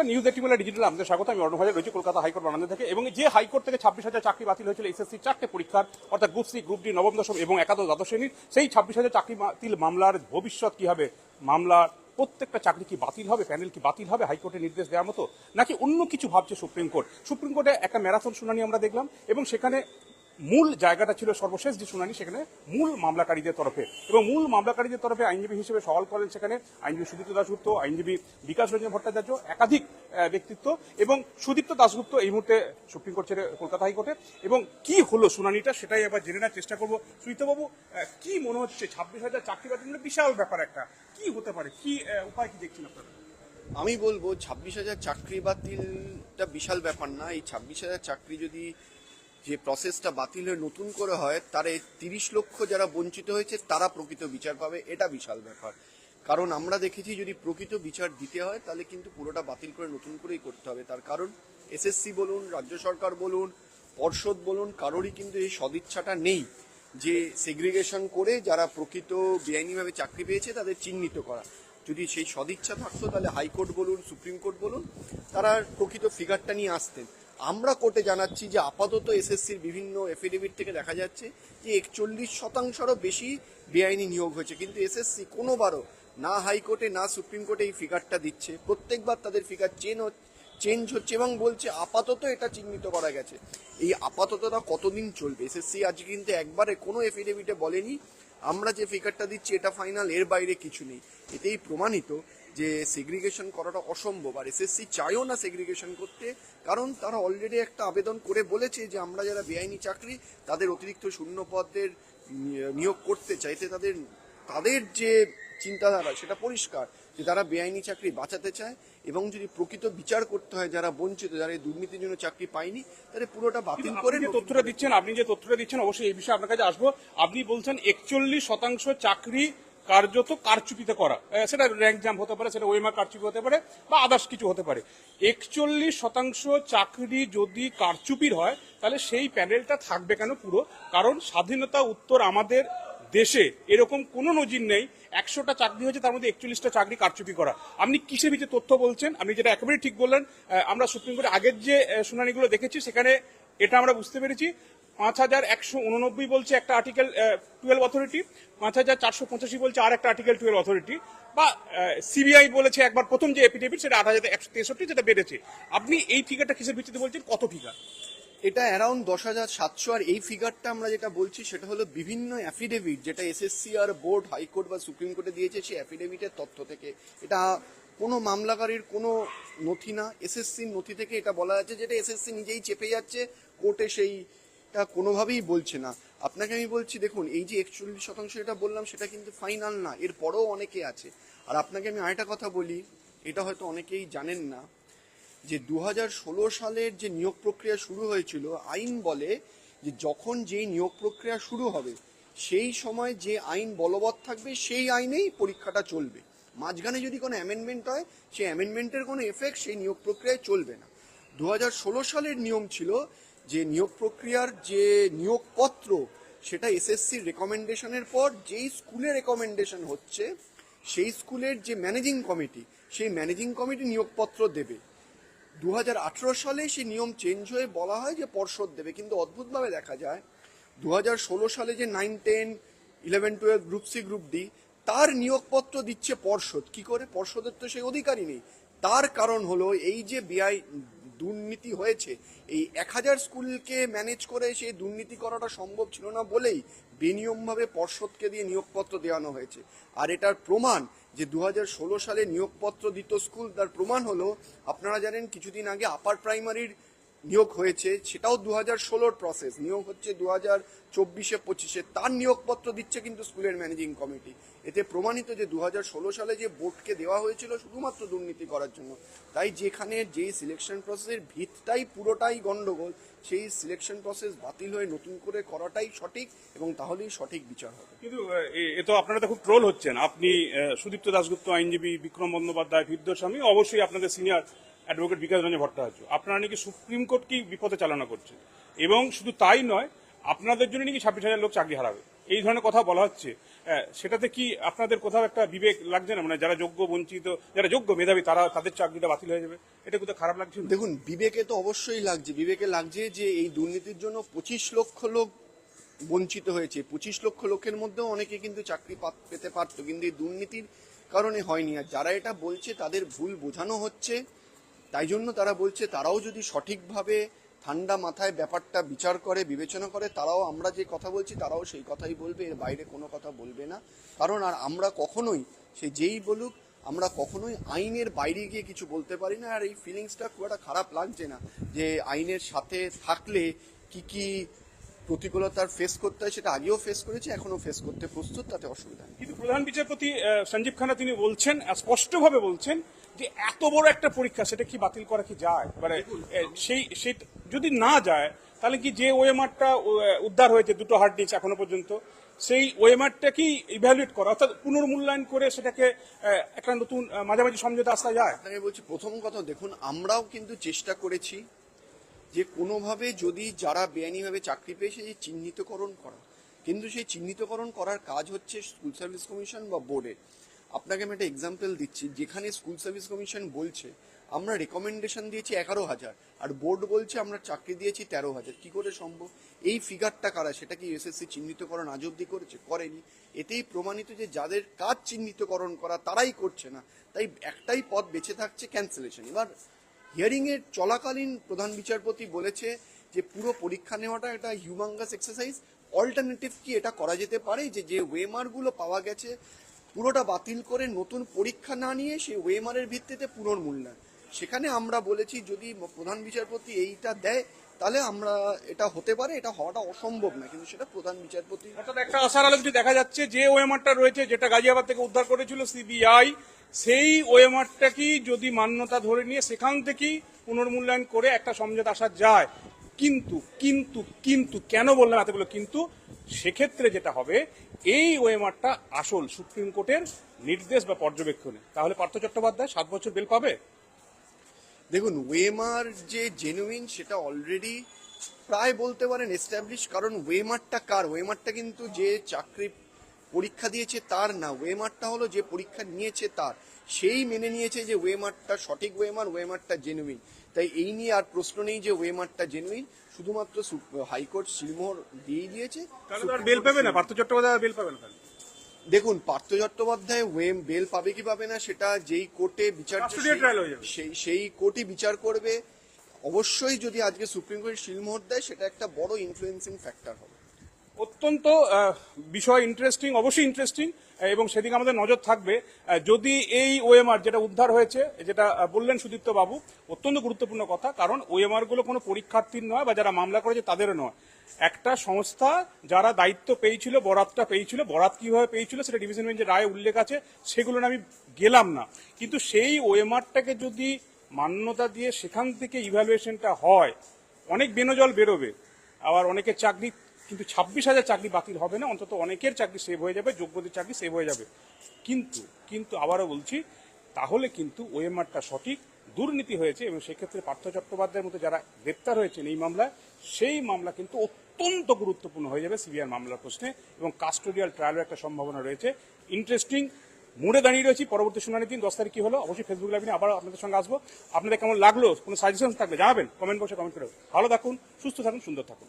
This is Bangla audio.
নমস্কার নিউজ এইটিমেলা ডিজিটাল আমাদের স্বাগত, আমি অর্ণব হাজার, রয়েছে কলকাতা হাইকোর্ট বারান্দা থেকে এবং যে হাইকোর্ট থেকে ছাব্বিশ হাজার চাকরি বাতিল হয়েছিল এসএসসি চারটে পরীক্ষার, অর্থাৎ গ্রুপ সি গ্রুপ ডি নবম, দশম এবং একাদশ দ্বাদশ শ্রেণির, সেই ছাব্বিশ হাজার চাকরি বাতিল মামলার ভবিষ্যৎ কি হবে? মামলার প্রত্যেকটা চাকরি কি বাতিল হবে? প্যানেল কি বাতিল হবে? হাইকোর্টের নির্দেশ দেওয়ার মতো? নাকি অন্য কিছু ভাবছে সুপ্রিম কোর্ট? সুপ্রিম কোর্টে একটা ম্যারাথন শুনানি আমরা দেখলাম এবং সেখানে মূল জায়গাটা ছিল সর্বশেষ যে শুনানি সেখানে মূল মামলাকারীদের তরফে। এবং মূল মামলাকারীদের তরফে আইনজীবী হিসেবে সওয়াল করেন সেখানে আইনজীবী সুদীপ্ত দাসগুপ্ত আইনজীবী বিকাশ রঞ্জন ভট্টাচার্য একাধিক ব্যক্তিত্ব এবং সুদীপ্ত দাসগুপ্ত এই মুহূর্তে সুপ্রিম কোর্ট ছেড়ে কলকাতা হাইকোর্টে। এবং কি হলো শুনানিটা সেটাই আবার জেনে নেওয়ার চেষ্টা করব। সুদীপ্তবাবু আহ, কি মনে হচ্ছে ছাব্বিশ হাজার চাকরি বাতিল বিশাল ব্যাপার একটা। কি হতে পারে? কি উপায় কি দেখছেন আপনারা? আমি বলব ছাব্বিশ হাজার চাকরি বাতিলটা বিশাল ব্যাপার না। এই ছাব্বিশ হাজার চাকরি যদি যে প্রসেসটা বাতিল হয়ে নতুন করে হয়, তার তিরিশ লক্ষ যারা বঞ্চিত হয়েছে, তারা প্রকৃত বিচার পাবে। এটা বিশাল ব্যাপার। কারণ আমরা দেখেছি যদি প্রকৃত বিচার দিতে হয়, তাহলে কিন্তু পুরোটা বাতিল করে নতুন করেই করতে হবে। তার কারণ এসএসসি বলুন, রাজ্য সরকার বলুন, পর্ষদ বলুন, কারোরই কিন্তু এই সদিচ্ছাটা নেই যে সেগ্রিগেশন করে যারা প্রকৃত বেআইনিভাবে চাকরি পেয়েছে, তাদের চিহ্নিত করা। যদি সেই সদিচ্ছা থাকতো, তাহলে হাইকোর্ট বলুন, সুপ্রিম কোর্ট বলুন, তারা প্রকৃত ফিগারটা নিয়ে আসতেন। আমরা কোর্টে জানাচ্ছি যে আপাতত এসএসসির বিভিন্ন এফিডেভিট থেকে দেখা যাচ্ছে যে একচল্লিশ শতাংশেরও বেশি বেআইনি নিয়োগ হয়েছে। কিন্তু এসএসসি কোনোবারও না হাইকোর্টে, না সুপ্রিম কোর্টে এই ফিগারটা দিচ্ছে। প্রত্যেকবার তাদের ফিগার চেন চেঞ্জ হচ্ছে এবং বলছে আপাতত এটা চিহ্নিত করা গেছে। এই আপাততটা কতদিন চলবে? এসএসসি আজকে কিন্তু একবারে কোনো এফিডেভিটে বলেনি। আমরা যে ফিগারটা দিচ্ছি এটা ফাইনাল এর বাইরে কিছু নেই। এতেই প্রমাণিত যে সেগ্রিগেশন করাটা অসম্ভব আর এসএসসি চায়ও না সেগ্রিগেশন করতে কারণ তারা অলরেডি একটা আবেদন করে বলেছে যে আমরা যারা বেআইনি চাকরি তাদের অতিরিক্ত শূন্য পদের নিয়োগ করতে চাইতে তাদের তাদের যে চিন্তাধারা সেটা পরিষ্কার যে তারা বেআইনি চাকরি বাঁচাতে চায় এবং যদি প্রকৃত বিচার করতে হয় যারা বঞ্চিত যারা এই দুর্নীতির জন্য চাকরি পায়নি তাহলে পুরোটা বাতিল করে তথ্যটা দিচ্ছেন আপনি যে তথ্যটা দিচ্ছেন অবশ্যই এই বিষয়ে আপনার কাছে আসব। আপনি বলছেন একচল্লিশ শতাংশ চাকরি কার্যত কারচুপিতে করা। সেটা র্যাঙ্ক জাম্প হতে পারে, সেটা ওয়েমার কারচুপি হতে পারে, বা আদার্স কিছু হতে পারে। একচল্লিশ শতাংশ চাকরি যদি কারচুপির হয়, তাহলে সেই প্যানেলটা থাকবে কেন পুরো? কারণ স্বাধীনতা উত্তর আমাদের দেশে এরকম কোনো নজির নেই, একশোটা চাকরি হয়েছে, তার মধ্যে একচল্লিশটা চাকরি কারচুপি করা। আপনি কিসের ভিত্তিতে তথ্য বলছেন? আপনি যেটা একেবারে ঠিক বললেন আমরা সুপ্রিম কোর্টে আগের যে শুনানিগুলো দেখেছি, সেখানে এটা আমরা বুঝতে পেরেছি। পাঁচ হাজার একশো উননব্বই বলছে একটা আর্টিকেল টুয়েলভ অথরিটি পাঁচ হাজার চারশো পঁচাশি বলছে আর একটা আর্টিকেল টুয়েলভ অথরিটি বা সিবিআই বলেছে একবার প্রথম যে এপিডেভিট সেটা আট হাজার একশো তেষট্টি, যেটা বেড়েছে। আপনি এই ফিগারটা কিসের ভিত্তিতে বলছেন? কত ফিগার এটা অ্যারাউন্ড দশ হাজার সাতশো, আর এই ফিগারটা আমরা যেটা বলছি, সেটা হলো বিভিন্ন অ্যাফিডেভিট যেটা এসএসসি আর বোর্ড হাইকোর্ট বা সুপ্রিম কোর্টে দিয়েছে, সেই অ্যাফিডেভিটের তথ্য থেকে। এটা কোনো মামলাকারীর কোনো নথি না। এসএসসির নথি থেকে এটা বলা যাচ্ছে যেটা এসএসসি নিজেই চেপে যাচ্ছে, কোর্টে সেইটা কোনোভাবেই বলছে না। আপনাকে আমি বলছি, দেখুন, এই যে একচল্লিশ শতাংশ এটা বললাম, সেটা কিন্তু ফাইনাল না। এর পরেও অনেকে আছে। আর আপনাকে আমি আরেকটা কথা বলি, এটা হয়তো অনেকেই জানেন না, যে দু হাজার ষোলো সালের যে নিয়োগ প্রক্রিয়া শুরু হয়েছিল, আইন বলে যে যখন যেই নিয়োগ প্রক্রিয়া শুরু হবে, সেই সময় যে আইন বলবৎ থাকবে, সেই আইনেই পরীক্ষাটা চলবে। মাঝখানে যদি কোনো অ্যামেন্ডমেন্ট হয়, সেই অ্যামেন্ডমেন্টের কোনো এফেক্ট সেই নিয়োগ প্রক্রিয়ায় চলবে না। দু হাজার ষোলো সালের নিয়ম ছিল যে নিয়োগ প্রক্রিয়ার যে নিয়োগপত্র, সেটা এসএসসির রেকমেন্ডেশনের পর যেই স্কুলে রেকমেন্ডেশন হচ্ছে, সেই স্কুলের যে ম্যানেজিং কমিটি সেই ম্যানেজিং কমিটি নিয়োগপত্র দেবে। দু হাজার আঠারো সালে সেই নিয়ম চেঞ্জ হয়ে বলা হয় যে পর্ষদ দেবে, কিন্তু অদ্ভুতভাবে দেখা যায় দু হাজার ষোলো সালে যে nine ten eleven twelve group C group D তার নিয়োগপত্র দিচ্ছে পর্ষদ। কি করে? পর্ষদের তো সেই অধিকারই নেই। তার কারণ হলো এই যে বিআই দুর্নীতি হয়েছে। এই এক হাজার স্কুলকে ম্যানেজ করে সেই দুর্নীতি করাটা সম্ভব ছিল না বলেই বেনিয়মভাবে পর্ষদকে দিয়ে নিয়োগপত্র দেওয়ানো হয়েছে। আর এটার প্রমাণ যে দু হাজার ষোলো সালে নিয়োগপত্র দিত স্কুল, তার প্রমাণ হলো, আপনারা জানেন কিছুদিন আগে আপার প্রাইমারির নিয়োগ হয়েছে, সেটাও দু হাজার ষোলোর প্রসেস নিয়োগ হচ্ছে দু হাজার চব্বিশে, পঁচিশে। তার নিয়োগপত্র দিচ্ছে কিন্তু স্কুলের ম্যানেজিং কমিটি। এতে প্রমাণিত যে দু হাজার ষোলো সালে যে বোর্ডকে দেওয়া হয়েছিল শুধুমাত্র দুর্নীতি করার জন্য, তাই যেখানে যেই সিলেকশন প্রসেসের ভিতটাই পুরোটাই গণ্ডগোল সেই সিলেকশন প্রসেস বাতিল হয়ে নতুন করে করাটাই সঠিক এবং তাহলেই সঠিক বিচার হবে। কিন্তু, এ- তো আপনারা তো খুব ট্রোল হচ্ছেন। আপনি সুদীপ্ত দাসগুপ্ত আইনজীবী বিক্রম বন্দ্যোপাধ্যায় ফিরদোস্বামী অবশ্যই আপনাদের সিনিয়র অ্যাডভোকেট বিকাশ রঞ্জন ভট্টাচার্য। আপনারা নাকি সুপ্রিম কোর্টকেই বিপদে চালনা করছে এবং শুধু তাই নয়, আপনাদের জন্য নাকি ছাব্বিশ হাজার লোক চাকরি হারাবে। এই ধরনের কথা বলা হচ্ছে। সেটাতে কি আপনাদের কোথাও একটা বিবেক লাগছে না? মানে যারা যোগ্য, বঞ্চিত, যারা যোগ্য মেধাবী, তারা তাদের চাকরিটা বাতিল হয়ে যাবে? এটা কোথাও খারাপ লাগছে দেখুন, বিবেকে তো অবশ্যই লাগছে। বিবেকে লাগছে যে এই দুর্নীতির জন্য পঁচিশ লক্ষ লোক বঞ্চিত হয়েছে। পঁচিশ লক্ষ লোকের মধ্যেও অনেকে কিন্তু চাকরি পেতে পারতো, কিন্তু এই দুর্নীতির কারণে হয়নি। আর যারা এটা বলছে, তাদের ভুল বোঝানো হচ্ছে। তাই জন্য তারা বলছে, তারাও যদি সঠিকভাবে ঠান্ডা মাথায় ব্যাপারটা বিচার করে, বিবেচনা করে, তারাও আমরা যে কথা বলছি, তারাও সেই কথাই বলবে, এর বাইরে কোনো কথা বলবে না। কারণ আর আমরা কখনোই, সে যেই বলুক, আমরা কখনোই আইনের বাইরে গিয়ে কিছু বলতে পারি না। আর এই ফিলিংসটা খুব একটা খারাপ লাগছে না যে আইনের সাথে থাকলে কি কি প্রতিকূলতার ফেস করতে হয়, সেটা আগেও ফেস করেছি এখনও ফেস করতে প্রস্তুত, তাতে অসুবিধা কিন্তু প্রধান বিচারপতি সঞ্জীব খানা তিনি বলছেন স্পষ্টভাবে বলছেন যে এত বড় একটা পরীক্ষা, সেটা কি বাতিল করা কি যায়? মানে সেই সেই, যদি না যায়, তাহলে কি যে ওএমআরটা উদ্ধার হয়েছে, দুটো হার্ড ডিস্ক এখনও পর্যন্ত, সেই ওএমআরটা কি ইভ্যালুয়েট করা? অর্থাৎ পুনর্মূল্যায়ন করে সেটাকে একটা নতুন মাঝামাঝি সমঝোতা আসা যায়? আপনাকে বলছি, প্রথম কথা, দেখুন, আমরাও কিন্তু চেষ্টা করেছি যে কোনোভাবে যদি যারা বেআইনিভাবে চাকরি পেয়েছে, যে চিহ্নিতকরণ করা। কিন্তু সেই চিহ্নিতকরণ করার কাজ হচ্ছে স্কুল সার্ভিস কমিশন বা বোর্ডের। আপনাকে আমি একটা এক্সাম্পল দিচ্ছি। যেখানে স্কুল সার্ভিস কমিশন বলছে, আমরা রেকমেন্ডেশন দিয়েছি এগারো হাজার, আর বোর্ড বলছে আমরা চাকরি দিয়েছি তেরো হাজার। কী করে সম্ভব? এই ফিগারটা কারা? সেটা কি এসএসসি চিহ্নিতকরণ আজ অব্দি করেছে? করেনি। এতেই প্রমাণিত যে যাদের কাজ চিহ্নিতকরণ করা তারাই করছে না। তাই একটাই পথ বেঁচে থাকছে ক্যান্সেলেশন এবার হিয়ারিং এর চলাকালীন প্রধান বিচারপতি বলেছে যে পুরো পরীক্ষা নেওয়াটা একটা হিউমাঙ্গাস এক্সারসাইজ অল্টারনেটিভ কি এটা করা যেতে পারে? যে যে ওয়েমারগুলো পাওয়া গেছে পুরোটা বাতিল করে নতুন পরীক্ষা না নিয়ে সেই ওয়েমারের ভিত্তিতে পুনর্মূল্যায়ন সেখানে আমরা বলেছি, যদি প্রধান বিচারপতি এইটা দেয়, তাহলে আমরা এটা হতে পারে, এটা হওয়াটা অসম্ভব না কিন্তু সেটা প্রধান বিচারপতি একটা আশার আলো কিছু দেখা যাচ্ছে, যে ওএমআরটা রয়েছে, যেটা গাজিয়াবাদ থেকে উদ্ধার করেছিল সিবিআই, সেই ওএমআরটা কি যদি মান্যতা ধরে নিয়ে সেখান থেকেই পুনর্মূল্যায়ন করে একটা সমঝোতা আসা যায়। কিন্তু কিন্তু কিন্তু, কেন বললাম এতগুলো? কিন্তু সেক্ষেত্রে যেটা হবে, এই ওয়েমারটা আসল সুপ্রিম কোর্টের নির্দেশ বা পর্যবেক্ষণে। তাহলে পার্থ চট্টোপাধ্যায় সাত বছর বেল পাবে? দেখুন, ওয়েমার যে জেনুইন সেটা অলরেডি প্রায় বলতে পারেন এস্টাবলিশ কারণ ওয়েমারটা কার? ওয়েমারটা কিন্তু যে চাকরি পরীক্ষা দিয়েছে তার না ওয়েমারটা হলো যে পরীক্ষা নিয়েছে তার। সেই মেনে নিয়েছে যে ওয়েমারটা সঠিক ওয়েমার ওয়েমারটা জেনুইন তাই এই নিয়ে আর প্রশ্ন নেই যে ওয়েমারটা জেনুইন শুধুমাত্র হাইকোর্ট সিলমোহর দিয়েই দিয়েছে। বেল পাবে না পার্থ চট্টোপাধ্যায় বেল পাবে না দেখুন পার্থ চট্টোপাধ্যায় ওয়েম বেল পাবে কি পাবে না সেটা যেই কোর্টে বিচার। সেই সেই কোর্টই বিচার করবে। অবশ্যই যদি আজকে সুপ্রিম কোর্ট শিলমোহর দেয় সেটা একটা বড় ইনফ্লুয়েন্সিং ফ্যাক্টর হবে। অত্যন্ত বিষয় ইন্টারেস্টিং অবশ্যই ইন্টারেস্টিং এবং সেদিকে আমাদের নজর থাকবে। যদি এই ওএমআর যেটা উদ্ধার হয়েছে, যেটা বললেন সুদীপ্ত বাবু, অত্যন্ত গুরুত্বপূর্ণ কথা, কারণ ওএমআরগুলো কোনো পরীক্ষার্থীর নয় বা যারা মামলা করেছে তাদেরও নয়। একটা সংস্থা যারা দায়িত্ব পেয়েছিল, বরাতটা পেয়েছিল, বরাত কীভাবে পেয়েছিল সেটা ডিভিশন বেঞ্চের রায় উল্লেখ আছে, সেগুলো আমি গেলাম না। কিন্তু সেই ওএমআরটাকে যদি মান্যতা দিয়ে সেখান থেকে ইভ্যালুয়েশনটা হয়, অনেক বেনজল বেরোবে। আবার অনেকে চাকরি কিন্তু ছাব্বিশ হাজার চাকরি বাতিল হবে না, অন্তত অনেকের চাকরি সেভ হয়ে যাবে, যোগ্যদের চাকরি সেভ হয়ে যাবে। কিন্তু কিন্তু আবারও বলছি, তাহলে কিন্তু ওএমআরটা সঠিক, দুর্নীতি হয়েছে এবং সেক্ষেত্রে পার্থ চট্টোপাধ্যায়ের মতো যারা গ্রেপ্তার হয়েছেন এই মামলায়, সেই মামলা কিন্তু অত্যন্ত গুরুত্বপূর্ণ হয়ে যাবে সিবিআর মামলার প্রশ্নে এবং কাস্টোডিয়াল ট্রায়ালের একটা সম্ভাবনা রয়েছে। ইন্টারেস্টিং মোড়ে দাঁড়িয়ে রয়েছি, পরবর্তী শুনানি দিন, দশ তারিখ কি হলো? অবশ্যই ফেসবুক লাইভে আবার আপনাদের সঙ্গে আসব। আপনাদের কেমন লাগল? কোনো সাজেশন থাকলে জানাবেন কমেন্ট বক্সে কমেন্ট করে ভালো থাকুন, সুস্থ থাকুন, সুন্দর থাকুন।